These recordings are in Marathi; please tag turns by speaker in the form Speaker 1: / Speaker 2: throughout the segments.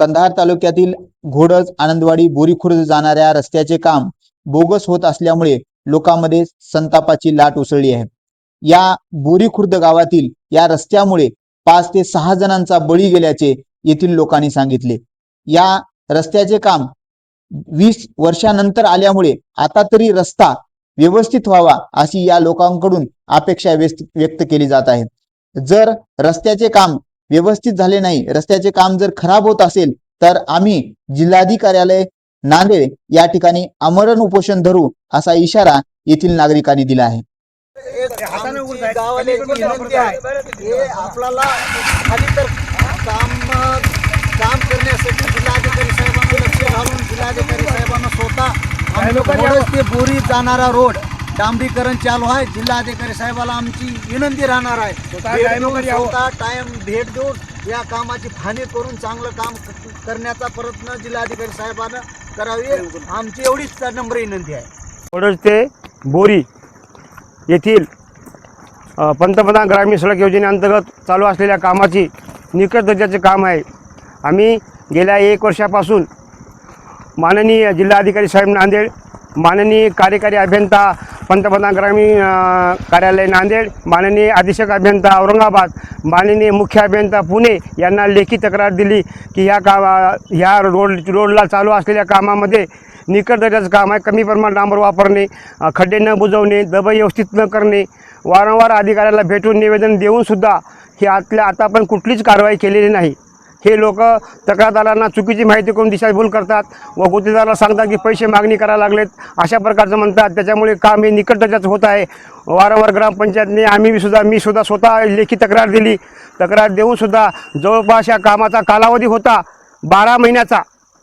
Speaker 1: कंधार तालुक्यातील घोडज आनंदवाडी बोरीखुर्द जाणाऱ्या रस्त्याचे काम बोगस होत असल्यामुळे लोकांमध्ये संतापाची लाट उसळली आहे. या बोरीखुर्द गावातील या रस्त्यामुळे पाच ते सहा जणांचा बळी गेल्याचे येथील लोकांनी सांगितले. या रस्त्याचे काम वीस वर्षानंतर आल्यामुळे आता तरी रस्ता व्यवस्थित व्हावा अशी या लोकांकडून अपेक्षा व्यस्त व्यक्त केली जात आहे. जर रस्त्याचे काम व्यवस्थित झाले नाही रस्त्याचे काम जर खराब होत असेल तर आम्ही जिल्हाधिकार्यालय नांदेड या ठिकाणी आमरण उपोषण धरू असा इशारा येथील नागरिकांनी दिला आहे.
Speaker 2: आपल्याला काम काम करण्यासाठी जिल्हाधिकारी साहेबांना लक्ष घालून जिल्हाधिकारी साहेबांना स्वतः ते बोरी जाणारा रोड डांबरीकरण चालू आहे. जिल्हाधिकारी साहेबाला आमची विनंती राहणार आहे. स्वतः टाइम भेट देऊन या कामाची फाणी करून चांगलं काम करण्याचा प्रयत्न जिल्हाधिकारी साहेबांना करावे. आमची एवढीच नम्र विनंती आहे.
Speaker 3: वडोज ते बोरी येथील पंतप्रधान ग्रामीण सडक योजनेअंतर्गत चालू असलेल्या कामाची निकट दर्जाचे काम आहे. आम्ही गेल्या एक वर्षापासून माननीय जिल्हाधिकारी साहेब नांदेड माननीय कार्यकारी अभियंता पंतप्रधान ग्रामीण कार्यालय नांदेड माननीय अधीक्षक अभियंता औरंगाबाद माननीय मुख्य अभियंता पुणे यांना लेखी तक्रार दिली की ह्या कामा ह्या रोड रोडला चालू असलेल्या कामामध्ये निकट दर्जाचं काम आहे. कमी प्रमाणात डांबर वापरणे खड्डे न बुजवणे दबाई व्यवस्थित न करणे वारंवार अधिकाऱ्याला भेटून निवेदन देऊनसुद्धा ही आतल्या आता पण कुठलीच कारवाई केलेली नाही. हे लोक तक्रारदारांना चुकीची माहिती करून दिशाभूल करतात? व गुत्तेदाराला सांगतात की पैसे मागणी करायला लागलेत. अशा प्रकारचं म्हणतात. त्याच्यामुळे काम हे निकटच होत आहे. वारंवार ग्रामपंचायतने आम्ही सुद्धा मी सुद्धा स्वतः लेखी तक्रार दिली. तक्रार देऊनसुद्धा जवळपास या कामाचा कालावधी होता. बारा महिन्याचा.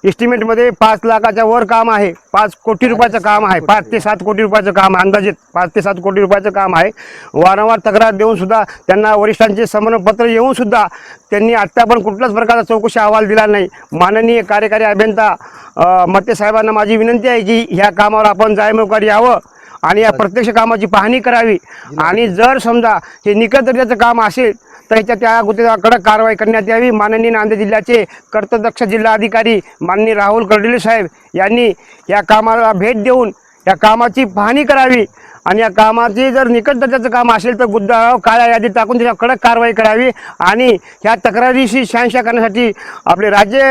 Speaker 3: एस्टिमेटमध्ये पाच लाखाच्या वर काम आहे. पाच कोटी रुपयाचं काम आहे. पाच ते सात कोटी रुपयाचं काम आहे. अंदाजित पाच ते सात कोटी रुपयाचं काम आहे. वारंवार तक्रार देऊन सुद्धा त्यांना वरिष्ठांचे समन्वयपत्र येऊन सुद्धा त्यांनी आत्ता पण कुठल्याच प्रकारचा चौकशी अहवाल दिला नाही. माननीय कार्यकारी अभियंता मते साहेबांना माझी विनंती आहे की ह्या कामावर आपण जायमोकार यावं आणि या प्रत्यक्ष कामाची पाहणी करावी. आणि जर समजा हे निकट दर्जाचं काम असेल तर त्या अगोदर कडक कारवाई करण्यात यावी. माननीय नांदेड जिल्ह्याचे कर्तदक्ष जिल्हाधिकारी माननीय राहुल कर्डिले साहेब यांनी या कामाला भेट देऊन या कामाची पाहणी करावी. आणि या कामाची जर निकट दर्जाचं काम असेल तर गुद्दा काळ्या यादीत टाकून त्याच्यावर कडक कारवाई करावी. आणि ह्या तक्रारीशी शहानिशा करण्यासाठी आपले राज्य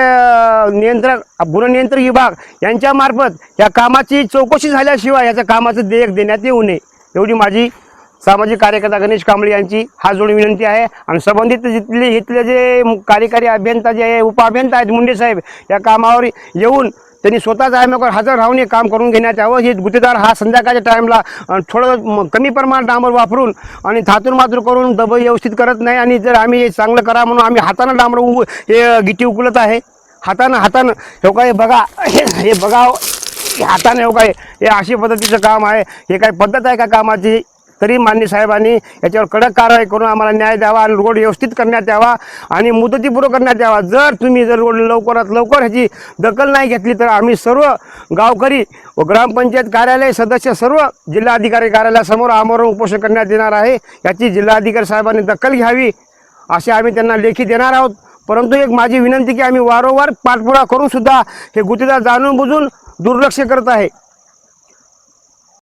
Speaker 3: नियंत्रक गुन्हा विभाग यांच्यामार्फत या कामाची चौकशी झाल्याशिवाय याच्या कामाचं देयक देण्यात येऊ नये. एवढी माझी सामाजिक कार्यकर्ता गणेश कांबळे यांची हा जोड विनंती आहे. आणि संबंधित जिथले इथले जे कार्यकारी अभियंता जे आहे उपअभियंता आहेत मुंडे साहेब या कामावर येऊन त्यांनी स्वतःच आयमावर हजर राहून हे काम करून घेण्यात यावं. हे गुत्तेदार हा संध्याकाळच्या टाईमला थोडं कमी प्रमाणात डांबर वापरून आणि थातूर मातूर करून दबई व्यवस्थित करत नाही. आणि जर आम्ही हे चांगलं करा म्हणून आम्ही हातानं डांबर उ हे गिटी उकलत आहे. हातानं हातानं हे काय बघा हे बघा हे हाताने हो काय हे अशी पद्धतीचं काम आहे. हे काय पद्धत आहे का कामाची? तरी मान्य साहेबांनी याच्यावर कडक कारवाई करून आम्हाला न्याय द्यावा आणि रोड व्यवस्थित करण्यात यावा आणि मुदतीपूर्व करण्यात यावा. जर तुम्ही जर रोड लवकरात लवकर ह्याची दखल नाही घेतली तर आम्ही सर्व गावकरी व ग्रामपंचायत कार्यालय सदस्य सर्व जिल्हाधिकारी कार्यालयासमोर आमरण उपोषण करण्यात येणार आहे. याची जिल्हाधिकारी साहेबांनी दखल घ्यावी असे आम्ही त्यांना लेखी देणार आहोत. परंतु एक माझी विनंती की आम्ही वारंवार पाठपुरा करूनसुद्धा हे गुत्तेदार जाणून बुजून दुर्लक्ष करत आहे.